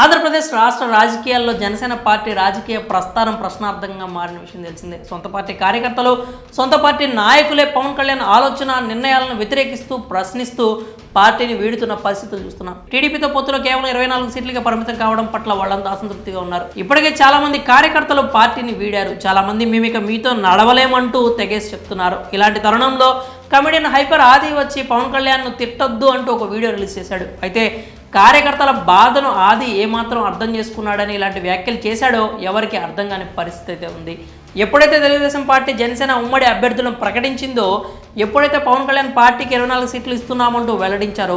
ఆంధ్రప్రదేశ్ రాష్ట్ర రాజకీయాల్లో జనసేన పార్టీ రాజకీయ ప్రస్థానం ప్రశ్నార్థంగా మారిన విషయం తెలిసిందే. సొంత పార్టీ కార్యకర్తలు సొంత పార్టీ నాయకులే పవన్ కళ్యాణ్ ఆలోచన నిర్ణయాలను వ్యతిరేకిస్తూ ప్రశ్నిస్తూ పార్టీని వీడుతున్న పరిస్థితులు చూస్తున్నాం. టీడీపీతో పొత్తులో కేవలం ఇరవై నాలుగు సీట్లుగా పరిమితం కావడం పట్ల వాళ్ళంతా అసంతృప్తిగా ఉన్నారు. ఇప్పటికే చాలా మంది కార్యకర్తలు పార్టీని వీడారు. చాలా మంది మేము ఇక మీతో నడవలేమంటూ తెగేసి చెప్తున్నారు. ఇలాంటి తరుణంలో కమెడియన్ హైపర్ ఆది వచ్చి పవన్ కళ్యాణ్ను తిట్టొద్దు అంటూ ఒక వీడియో రిలీజ్ చేశాడు. అయితే కార్యకర్తల బాధను ఆది ఏమాత్రం అర్థం చేసుకున్నాడని ఇలాంటి వ్యాఖ్యలు చేశాడో ఎవరికి అర్థం కాని పరిస్థితి అయితే ఉంది. ఎప్పుడైతే తెలుగుదేశం పార్టీ జనసేన ఉమ్మడి అభ్యర్థులను ప్రకటించిందో ఎప్పుడైతే పవన్ కళ్యాణ్ పార్టీకి ఇరవై నాలుగు సీట్లు ఇస్తున్నామంటూ వెల్లడించారో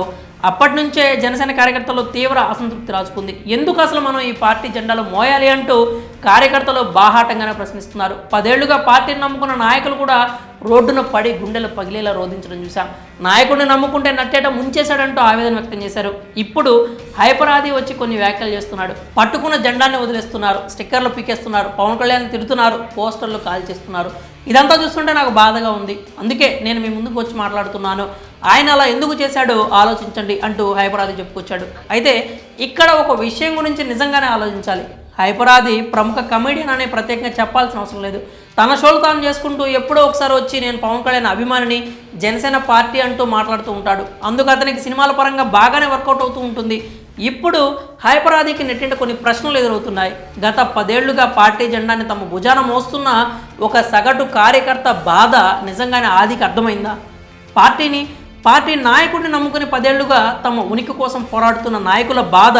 అప్పటి నుంచే జనసేన కార్యకర్తలు తీవ్ర అసంతృప్తి రాజుకుంది. ఎందుకు అసలు మనం ఈ పార్టీ జెండాలు మోయాలి అంటూ కార్యకర్తలు బాహాటంగానే ప్రశ్నిస్తున్నారు. పదేళ్ళుగా పార్టీని నమ్ముకున్న నాయకులు కూడా రోడ్డున పడి గుండెలు పగిలేలా రోధించడం చూశాం. నాయకుడిని నమ్ముకుంటే నట్టేట ముంచేశాడంటూ ఆవేదన వ్యక్తం చేశారు. ఇప్పుడు హైపరాది వచ్చి కొన్ని వ్యాఖ్యలు చేస్తున్నాడు. పట్టుకున్న జెండాన్ని వదిలేస్తున్నారు. స్టిక్కర్లు పీకేస్తున్నారు. పవన్ కళ్యాణ్ తిడుతున్నారు. పోస్టర్లు కాల్ చేస్తున్నారు. ఇదంతా చూస్తుంటే నాకు బాధగా ఉంది. అందుకే నేను మీ ముందుకు వచ్చి మాట్లాడుతున్నాను. ఆయన అలా ఎందుకు చేశాడో ఆలోచించండి అంటూ హైపరాది చెప్పుకొచ్చాడు. అయితే ఇక్కడ ఒక విషయం గురించి నిజంగానే ఆలోచించాలి. హైపరాది ప్రముఖ కమెడియన్ అనే ప్రత్యేకంగా చెప్పాల్సిన అవసరం లేదు. తన షోలు తాను చేసుకుంటూ ఎప్పుడో ఒకసారి వచ్చి నేను పవన్ కళ్యాణ్ అభిమానిని జనసేన పార్టీ అంటూ మాట్లాడుతూ ఉంటాడు. అందుకు అతనికి సినిమాల పరంగా బాగానే వర్కౌట్ అవుతూ ఉంటుంది. ఇప్పుడు హైపరాదికి నెట్టింట కొన్ని ప్రశ్నలు ఎదురవుతున్నాయి. గత పదేళ్ళుగా పార్టీ జెండాని తమ భుజాన మోస్తున్న ఒక సగటు కార్యకర్త బాధ నిజంగానే ఆదికి అర్థమైందా? పార్టీని పార్టీ నాయకుడిని నమ్ముకుని పదేళ్ళుగా తమ ఉనికి కోసం పోరాడుతున్న నాయకుల బాధ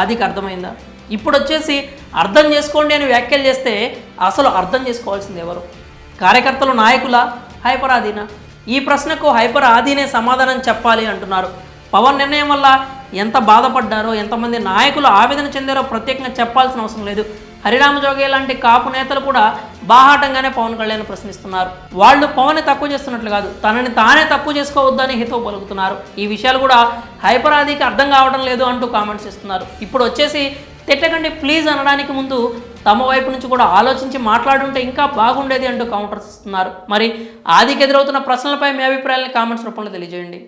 ఆదికి అర్థమైందా? ఇప్పుడు వచ్చేసి అర్థం చేసుకోండి అని వ్యాఖ్యలు చేస్తే అసలు అర్థం చేసుకోవాల్సింది ఎవరు? కార్యకర్తలు నాయకుల? హైపర్ ఆధీన ఈ ప్రశ్నకు హైపర్ ఆధీనే సమాధానం చెప్పాలి అంటున్నారు. పవన్ నిర్ణయం వల్ల ఎంత బాధపడ్డారో ఎంతమంది నాయకులు ఆవేదన చెందారో ప్రత్యేకంగా చెప్పాల్సిన అవసరం లేదు. హరిరామ జోగే లాంటి కాపు నేతలు కూడా బాహాటంగానే పవన్ కళ్యాణ్ ప్రశ్నిస్తున్నారు. వాళ్ళు పవన్ తక్కువ చేస్తున్నట్లు కాదు తనని తానే తక్కువ చేసుకోవద్దని హితవు పలుకుతున్నారు. ఈ విషయాలు కూడా హైపర్ ఆదికి అర్థం కావడం లేదు అంటూ కామెంట్స్ ఇస్తున్నారు. ఇప్పుడు వచ్చేసి తిట్టకండి ప్లీజ్ అనడానికి ముందు తమ వైపు నుంచి కూడా ఆలోచించి మాట్లాడుంటే ఇంకా బాగుండేది అంటూ కౌంటర్స్ ఇస్తున్నారు మరి ఆదికి ఎదురవుతున్న ప్రశ్నలపై మీ అభిప్రాయాలను కామెంట్స్ రూపంలో తెలియజేయండి.